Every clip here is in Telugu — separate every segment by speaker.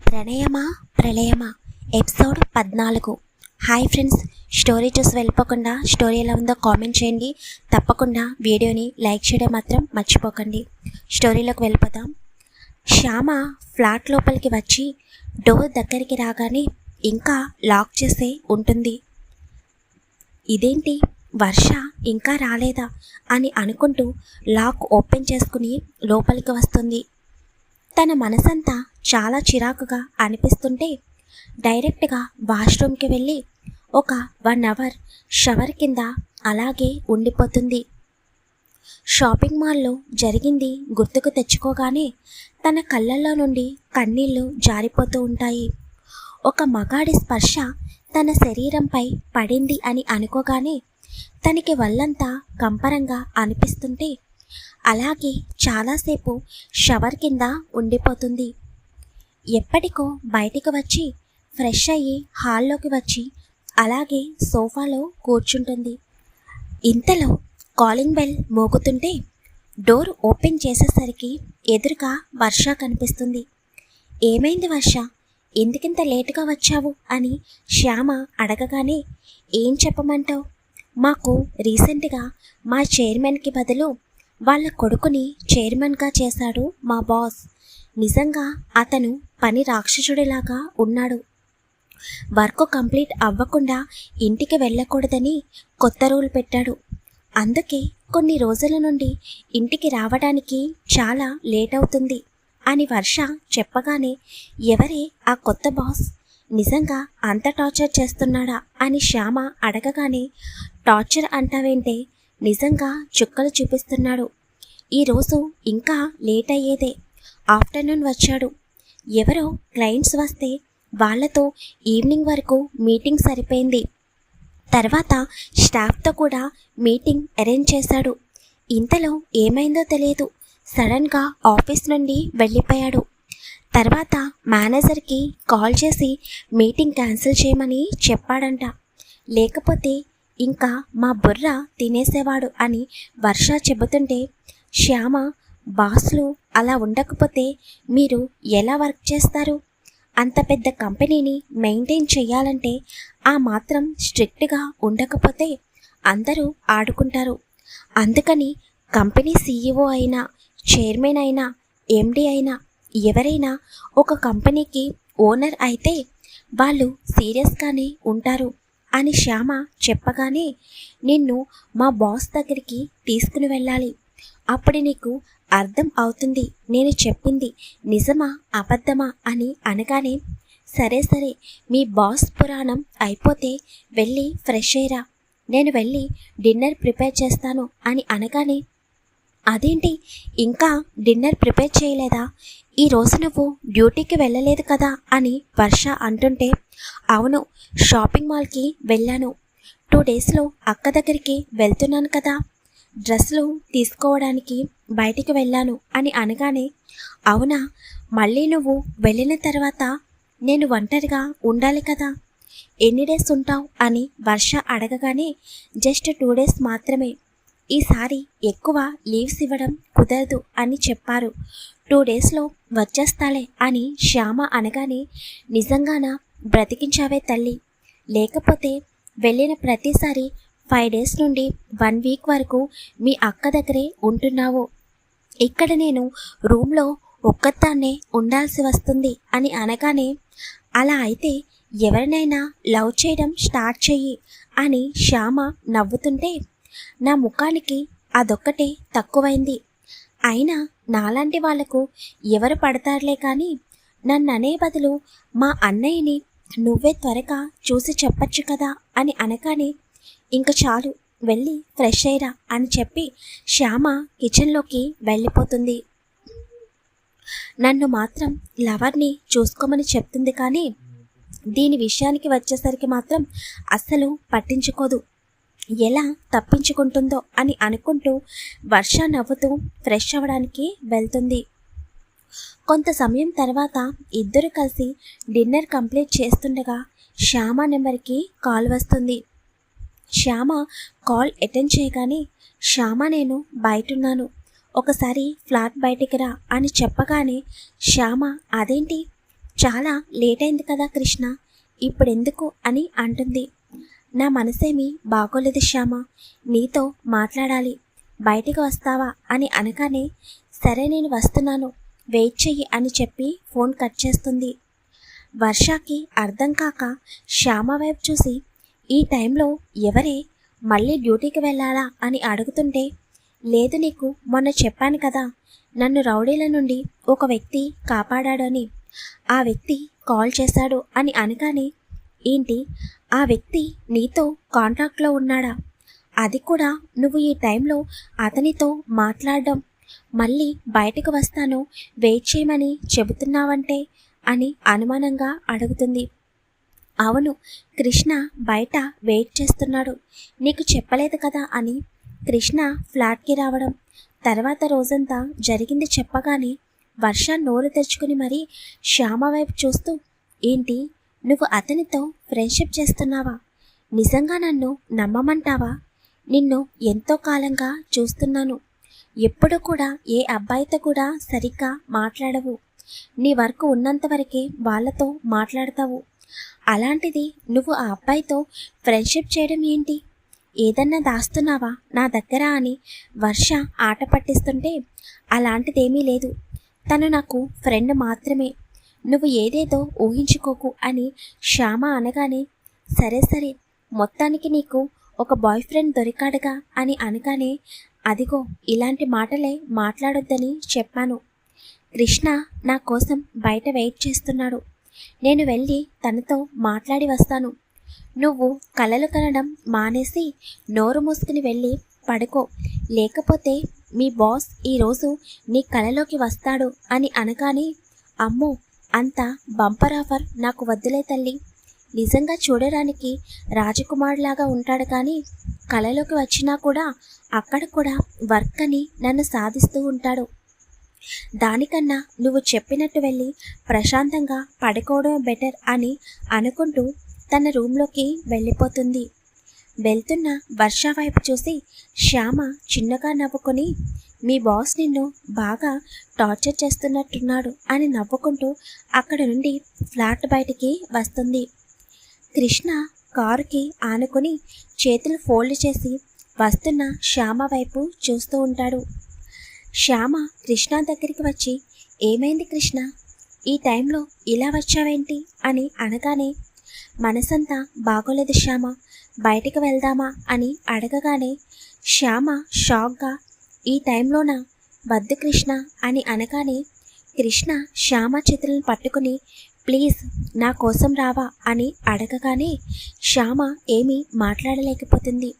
Speaker 1: ప్రణయమా ప్రళయమా? ఎపిసోడ్ పద్నాలుగు. హాయ్ ఫ్రెండ్స్ స్టోరీ చూసి వెళ్ళిపోకుండా స్టోరీ ఎలా ఉందో కామెంట్ చేయండి. తప్పకుండా వీడియోని లైక్ చేయడం మాత్రం మర్చిపోకండి. స్టోరీలోకి వెళ్ళిపోతాం శ్యామ ఫ్లాట్ లోపలికి వచ్చి డోర్ దగ్గరికి రాగానే ఇంకా లాక్ చేసే ఉంటుంది. ఇదేంటి? వర్ష ఇంకా రాలేదా? అని అనుకుంటూ లాక్ ఓపెన్ చేసుకుని లోపలికి వస్తుంది. తన మనసంతా చాలా చిరాకుగా అనిపిస్తుంటే డైరెక్ట్గా వాష్రూమ్కి వెళ్ళి ఒక వన్ అవర్ షవర్ కింద అలాగే ఉండిపోతుంది. షాపింగ్ మాల్లో జరిగింది గుర్తుకు తెచ్చుకోగానే తన కళ్ళల్లో నుండి కన్నీళ్ళు జారిపోతూ ఉంటాయి. ఒక మగాడి స్పర్శ తన శరీరంపై పడింది అని అనుకోగానే తనకి వల్లంతా కంపరంగా అనిపిస్తుంటే అలాగే చాలాసేపు షవర్ కింద ఉండిపోతుంది. ఎప్పటికో బయటికి వచ్చి ఫ్రెష్ అయ్యి హాల్లోకి వచ్చి అలాగే సోఫాలో కూర్చుంటుంది. ఇంతలో కాలింగ్ బెల్ మోగుతుంటే డోర్ ఓపెన్ చేసేసరికి ఎదురుగా వర్ష కనిపిస్తుంది. ఏమైంది వర్ష? ఎందుకింత లేటుగా వచ్చావు? అని శ్యామ అడగగానే ఏం చెప్పమంటావు? మాకు రీసెంట్గా మా చైర్మన్కి బదులు వాళ్ళ కొడుకుని చైర్మన్గా చేశాడు మా బాస్. నిజంగా అతను పని రాక్షసుడిలాగా ఉన్నాడు. వర్క్ కంప్లీట్ అవ్వకుండా ఇంటికి వెళ్ళకూడదని కొత్త రూల్ పెట్టాడు. అందుకే కొన్ని రోజుల నుండి ఇంటికి రావడానికి చాలా లేట్ అవుతుంది అని వర్ష చెప్పగానే ఎవరే ఆ కొత్త బాస్? నిజంగా అంత టార్చర్ చేస్తున్నాడా? అని శ్యామ అడగగానే టార్చర్ అంటావేంటే నిజంగా చుక్కలు చూపిస్తున్నాడు. ఈరోజు ఇంకా లేట్ అయ్యేదే. ఆఫ్టర్నూన్ వచ్చాడు. ఎవరో క్లయింట్స్ వస్తే వాళ్ళతో ఈవినింగ్ వరకు మీటింగ్ సరిపోయింది. తర్వాత స్టాఫ్తో కూడా మీటింగ్ అరేంజ్ చేశాడు. ఇంతలో ఏమైందో తెలియదు. సడన్గా ఆఫీస్ నుండి వెళ్ళిపోయాడు. తర్వాత మేనేజర్కి కాల్ చేసి మీటింగ్ క్యాన్సిల్ చేయమని చెప్పాడంట. లేకపోతే ఇంకా మా బుర్ర తినేసేవాడు అని వర్ష చెబుతుంటే శ్యామ బాస్లు అలా ఉండకపోతే మీరు ఎలా వర్క్ చేస్తారు? అంత పెద్ద కంపెనీని మెయింటైన్ చేయాలంటే ఆ మాత్రం స్ట్రిక్ట్గా ఉండకపోతే అందరూ ఆడుకుంటారు. అందుకని కంపెనీ సీఈఓ అయినా చైర్మన్ అయినా ఎండి అయినా ఎవరైనా ఒక కంపెనీకి ఓనర్ అయితే వాళ్ళు సీరియస్గానే ఉంటారు అని శ్యామ చెప్పగానే నిన్ను మా బాస్ దగ్గరికి తీసుకుని వెళ్ళాలి. అప్పుడు నీకు అర్థం అవుతుంది. నేను చెప్పింది నిజమా అబద్ధమా అని అనగానే సరే సరే మీ బాస్ పురాణం అయిపోతే వెళ్ళి ఫ్రెష్ అయ్యరా. నేను వెళ్ళి డిన్నర్ ప్రిపేర్ చేస్తాను అని అనగానే అదేంటి ఇంకా డిన్నర్ ప్రిపేర్ చేయలేదా? ఈ రోజు నువ్వు డ్యూటీకి వెళ్ళలేదు కదా అని వర్ష అంటుంటే అవును షాపింగ్ మాల్కి వెళ్ళాను. టూ డేస్లో అక్క దగ్గరికి వెళ్తున్నాను కదా. డ్రెస్సులు తీసుకోవడానికి బయటికి వెళ్ళాను అని అనగానే అవునా మళ్ళీ నువ్వు వెళ్ళిన తర్వాత నేను ఒంటరిగా ఉండాలి కదా? ఎన్ని డేస్ ఉంటావు అని వర్ష అడగగానే జస్ట్ టూ డేస్ మాత్రమే. ఈసారి ఎక్కువ లీవ్స్ ఇవ్వడం కుదరదు అని చెప్పారు. టూ డేస్లో వచ్చేస్తాలే అని శ్యామ అనగానే నిజంగానా బ్రతికించావే తల్లి. లేకపోతే వెళ్ళిన ప్రతిసారి ఫైవ్ డేస్ నుండి వన్ వీక్ వరకు మీ అక్క దగ్గరే ఉంటున్నావు. ఇక్కడ నేను రూమ్లో ఒక్కతాన్నే ఉండాల్సి వస్తుంది అని అనగానే అలా అయితే ఎవరినైనా లవ్ చేయడం స్టార్ట్ చెయ్యి అని శ్యామ నవ్వుతుంటే నా ముఖానికి అదొక్కటే తక్కువైంది. అయినా నాలాంటి వాళ్ళకు ఎవరు పడతారులే కానీ నన్ను అనే బదులు మా అన్నయ్యని నువ్వే త్వరగా చూసి చెప్పచ్చు కదా అని అనగానే ఇంక చాలు వెళ్ళి ఫ్రెష్ అయ్యరా అని చెప్పి శ్యామ కిచెన్లోకి వెళ్ళిపోతుంది. నన్ను మాత్రం లవర్ని చూసుకోమని చెప్తుంది కానీ దీని విషయానికి వచ్చేసరికి మాత్రం అస్సలు పట్టించుకోదు. ఎలా తప్పించుకుంటుందో అని అనుకుంటూ వర్ష నవ్వుతూ ఫ్రెష్ అవ్వడానికి వెళ్తుంది. కొంత సమయం తర్వాత ఇద్దరు కలిసి డిన్నర్ కంప్లీట్ చేస్తుండగా శ్యామ నెంబర్కి కాల్ వస్తుంది. శ్యామ కాల్ అటెండ్ చేయగానే శ్యామ నేను బయటున్నాను. ఒకసారి ఫ్లాట్ బయటికి రా అని చెప్పగానే శ్యామ అదేంటి? చాలా లేట్ అయింది కదా కృష్ణ. ఇప్పుడెందుకు? అని అంటుంది. నా మనసేమీ బాగోలేదు శ్యామ. నీతో మాట్లాడాలి. బయటికి వస్తావా? అని అనగానే సరే నేను వస్తున్నాను. వెయిట్ చెయ్యి అని చెప్పి ఫోన్ కట్ చేస్తుంది. వర్షాకి అర్థం కాక శ్యామ వైపు చూసి ఈ టైంలో ఎవరే మళ్ళీ డ్యూటీకి వెళ్ళాలా అని అడుగుతుంటే లేదు నీకు మొన్న చెప్పాను కదా నన్ను రౌడీల నుండి ఒక వ్యక్తి కాపాడాడని. ఆ వ్యక్తి కాల్ చేశాడు అని అనగానే ఏంటి ఆ వ్యక్తి నీతో కాంట్రాక్ట్లో ఉన్నాడా? అది కూడా నువ్వు ఈ టైంలో అతనితో మాట్లాడడం మళ్ళీ బయటకు వస్తాను వెయిట్ చేయమని చెబుతున్నావంటే అని అనుమానంగా అడుగుతుంది. అవును కృష్ణ బయట వెయిట్ చేస్తున్నాడు. నీకు చెప్పలేదు కదా అని కృష్ణ ఫ్లాట్కి రావడం. తర్వాత రోజంతా జరిగింది చెప్పగానే వర్ష నోరు తెరుచుకుని మరీ శ్యామ వైపు చూస్తూ ఏంటి నువ్వు అతనితో ఫ్రెండ్షిప్ చేస్తున్నావా? నిజంగా నన్ను నమ్మమంటావా? నిన్ను ఎంతో కాలంగా చూస్తున్నాను. ఎప్పుడు కూడా ఏ అబ్బాయితో కూడా సరిగ్గా మాట్లాడవు. నీ వర్క్ ఉన్నంత వరకే వాళ్ళతో మాట్లాడతావు. అలాంటిది నువ్వు ఆ అబ్బాయితో ఫ్రెండ్షిప్ చేయడం ఏంటి? ఏదన్నా దాస్తున్నావా? నా దగ్గర అని వర్ష ఆట పట్టిస్తుంటే అలాంటిదేమీ లేదు. తను నాకు ఫ్రెండ్ మాత్రమే. నువ్వు ఏదేదో ఊహించుకోకు అని శ్యామ అనగానే సరే సరే మొత్తానికి నీకు ఒక బాయ్ ఫ్రెండ్ దొరికాడుగా అని అనగానే అదిగో ఇలాంటి మాటలే మాట్లాడొద్దని చెప్పాను. కృష్ణ నా కోసం బయట వెయిట్ చేస్తున్నాడు. నేను వెళ్ళి తనతో మాట్లాడి వస్తాను. నువ్వు కలలు కనడం మానేసి నోరు మూసుకుని వెళ్ళి పడుకో. లేకపోతే మీ బాస్ ఈరోజు నీ కలలోకి వస్తాడు అని అనగానే అమ్మో అంత బంపర్ ఆఫర్ నాకు వద్దులే తల్లి. నిజంగా చూడడానికి రాజకుమారులాగా ఉంటాడు కానీ కళలోకి వచ్చినా కూడా అక్కడ కూడా వర్క్ అని నన్ను సాధిస్తూ ఉంటాడు. దానికన్నా నువ్వు చెప్పినట్టు వెళ్ళి ప్రశాంతంగా పడుకోవడం బెటర్ అని అనుకుంటూ తన రూమ్లోకి వెళ్ళిపోతుంది. వెళ్తున్న వర్ష వైపు చూసి శ్యామ చిన్నగా నవ్వుకొని మీ బాస్ నిన్ను బాగా టార్చర్ చేస్తున్నట్టున్నాడు అని నవ్వుకుంటూ అక్కడ నుండి ఫ్లాట్ బయటికి వస్తుంది. కృష్ణ కారుకి ఆనుకొని చేతులు ఫోల్డ్ చేసి వస్తున్న శ్యామ వైపు చూస్తూ ఉంటాడు. శ్యామ కృష్ణ దగ్గరికి వచ్చి ఏమైంది కృష్ణ? ఈ టైంలో ఇలా వచ్చావేంటి? అని అనగానే మనసంతా బాగోలేదు శ్యామ. బయటికి వెళ్దామా? అని అడగగానే శ్యామ షాక్గా ఈ టైంలోన? వద్దు కృష్ణ అని అనగానే కృష్ణ శ్యామ చేతులను పట్టుకుని ప్లీజ్ నా కోసం రావా? అని అడగగానే శ్యామ ఏమీ మాట్లాడలేకపోతుంది.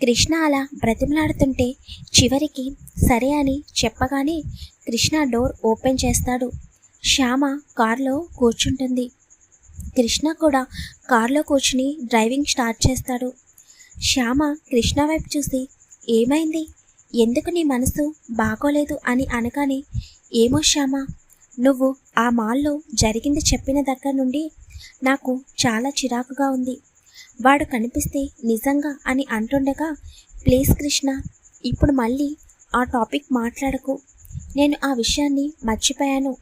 Speaker 1: కృష్ణ అలా బ్రతిమలాడుతుంటే చివరికి సరే అని చెప్పగానే కృష్ణ డోర్ ఓపెన్ చేస్తాడు. శ్యామ కారులో కూర్చుంటుంది. కృష్ణ కూడా కారులో కూర్చుని డ్రైవింగ్ స్టార్ట్ చేస్తాడు. శ్యామ కృష్ణ వైపు చూసి ఏమైంది? ఎందుకు నీ మనసు బాగోలేదు? అని అనగానే ఏమో శ్యామ నువ్వు ఆ మాల్లో జరిగింది చెప్పిన దగ్గర నుండి నాకు చాలా చిరాకుగా ఉంది. వాడు కనిపిస్తే నిజంగా అని అంటుండగా ప్లీజ్ కృష్ణ ఇప్పుడు మళ్ళీ ఆ టాపిక్ మాట్లాడకు. నేను ఆ విషయాన్ని మర్చిపోయాను.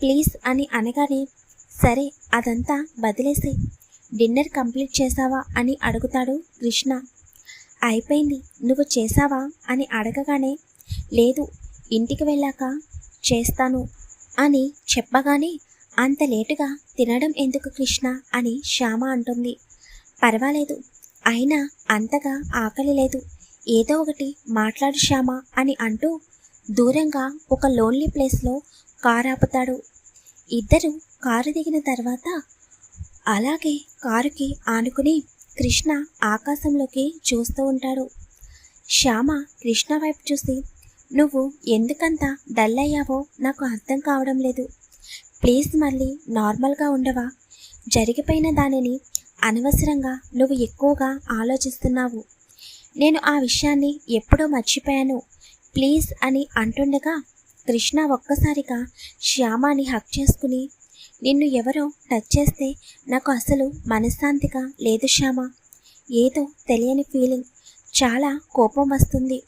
Speaker 1: ప్లీజ్ అని అనగానే సరే అదంతా వదిలేసి డిన్నర్ కంప్లీట్ చేసావా అని అడుగుతాడు కృష్ణ. అయిపోయింది. నువ్వు చేసావా అని అడగగానే లేదు. ఇంటికి వెళ్ళాక చేస్తాను అని చెప్పగానే అంత లేటుగా తినడం ఎందుకు కృష్ణ? అని శ్యామ అంటుంది. పర్వాలేదు. అయినా అంతగా ఆకలి లేదు. ఏదో ఒకటి మాట్లాడు శ్యామ అని అంటూ దూరంగా ఒక లోన్లీ ప్లేస్లో కారు ఆపుతాడు. ఇద్దరు కారు దిగిన తర్వాత అలాగే కారుకి ఆనుకుని కృష్ణ ఆకాశంలోకి చూస్తూ ఉంటాడు. శ్యామ కృష్ణ వైపు చూసి నువ్వు ఎందుకంత డల్ అయ్యావో నాకు అర్థం కావడం లేదు. ప్లీజ్ మళ్ళీ నార్మల్గా ఉండవా? జరిగిపోయిన దానిని అనవసరంగా నువ్వు ఎక్కువగా ఆలోచిస్తున్నావు. నేను ఆ విషయాన్ని ఎప్పుడో మర్చిపోయాను. ప్లీజ్ అని అంటుండగా కృష్ణ ఒక్కసారిగా శ్యామాని హక్ చేసుకుని నిన్ను ఎవరో టచ్ చేస్తే నాకు అసలు మనశ్శాంతిగా లేదు శ్యామ. ఏదో తెలియని ఫీలింగ్ చాలా కోపం వస్తుంది.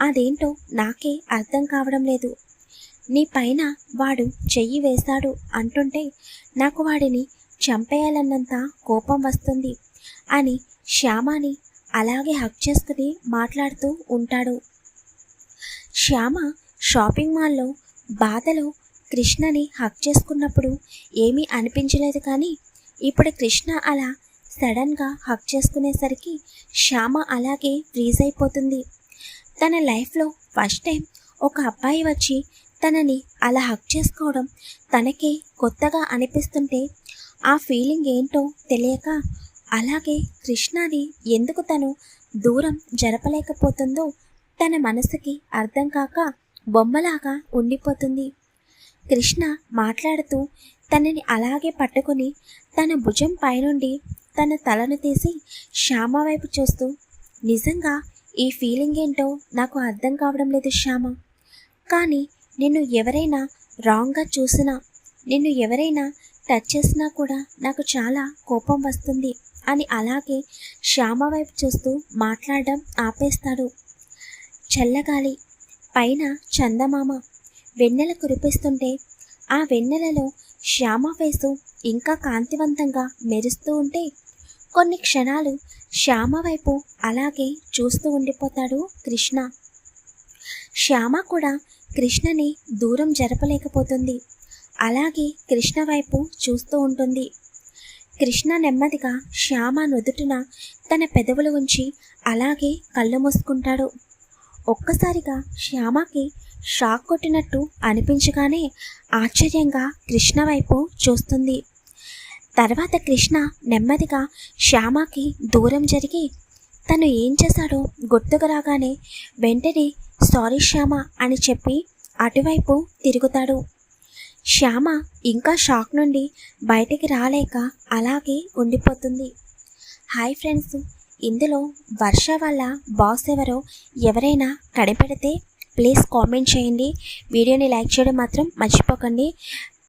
Speaker 1: అదేంటో నాకే అర్థం కావడం లేదు. నీ పైన వాడు చెయ్యి వేశాడు అంటుంటే నాకు వాడిని చంపేయాలన్నంత కోపం వస్తుంది అని శ్యామని అలాగే హక్ చేసుకుని మాట్లాడుతూ ఉంటాడు. శ్యామ షాపింగ్ మాల్లో బాధలో కృష్ణని హక్ చేసుకున్నప్పుడు ఏమీ అనిపించలేదు కానీ ఇప్పుడు కృష్ణ అలా సడన్గా హక్ చేసుకునేసరికి శ్యామ అలాగే ఫ్రీజ్ అయిపోతుంది. తన లైఫ్లో ఫస్ట్ టైం ఒక అబ్బాయి వచ్చి తనని అలా హక్ చేసుకోవడం తనకే కొత్తగా అనిపిస్తుంటే ఆ ఫీలింగ్ ఏంటో తెలియక అలాగే కృష్ణాని ఎందుకు తను దూరం జరపలేకపోతుందో తన మనసుకి అర్థం కాక బొమ్మలాగా ఉండిపోతుంది. కృష్ణ మాట్లాడుతూ తనని అలాగే పట్టుకొని తన భుజం పైనుండి తన తలను తీసి శ్యామ వైపు చూస్తూ నిజంగా ఈ ఫీలింగ్ ఏంటో నాకు అర్థం కావడం లేదు శ్యామ. కానీ నిన్ను ఎవరైనా రాంగ్గా చూసినా నిన్ను ఎవరైనా టచ్ చేసినా కూడా నాకు చాలా కోపం వస్తుంది అని అలాగే శ్యామ వైపు చూస్తూ మాట్లాడడం ఆపేస్తాడు. చల్లగాలి పైన చందమామ వెన్నెల కురిపిస్తుంటే ఆ వెన్నెలలో శ్యామ ఫేసు ఇంకా కాంతివంతంగా మెరుస్తూ ఉంటే కొన్ని క్షణాలు శ్యామ వైపు అలాగే చూస్తూ ఉండిపోతాడు కృష్ణ. శ్యామ కూడా కృష్ణని దూరం జరపలేకపోతుంది. అలాగే కృష్ణ వైపు చూస్తూ ఉంటుంది. కృష్ణ నెమ్మదిగా శ్యామ నుదుటిన తన పెదవులు ఉంచి అలాగే కళ్ళు మూసుకుంటాడు. ఒక్కసారిగా శ్యామకి షాక్ కొట్టినట్టు అనిపించగానే ఆశ్చర్యంగా కృష్ణ వైపు చూస్తుంది. తర్వాత కృష్ణ నెమ్మదిగా శ్యామకి దూరం జరిగి తను ఏం చేశాడో గుర్తుకు రాగానే వెంటనే సారీ శ్యామ అని చెప్పి అటువైపు తిరుగుతాడు. శ్యామ ఇంకా షాక్ నుండి బయటికి రాలేక అలాగే ఉండిపోతుంది. హాయ్ ఫ్రెండ్స్ ఇందులో వర్ష వల్ల బాస్ ఎవరో ఎవరైనా కనిపెడితే ప్లీజ్ కామెంట్ చేయండి. వీడియోని లైక్ చేయడం మాత్రం మర్చిపోకండి.